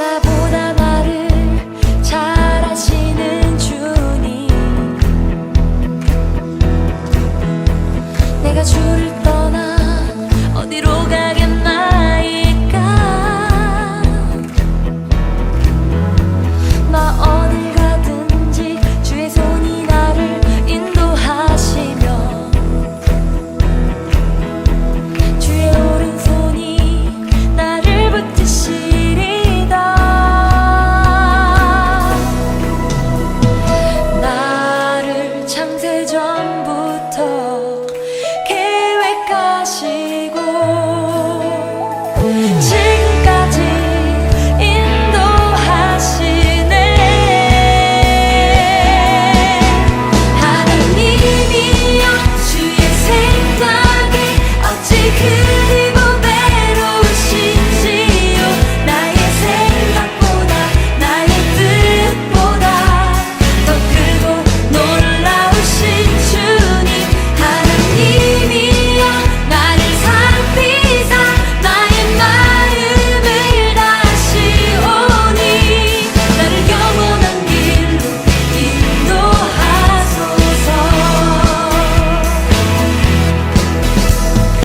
나보다 나를 잘 아시는 주님. 주를 다시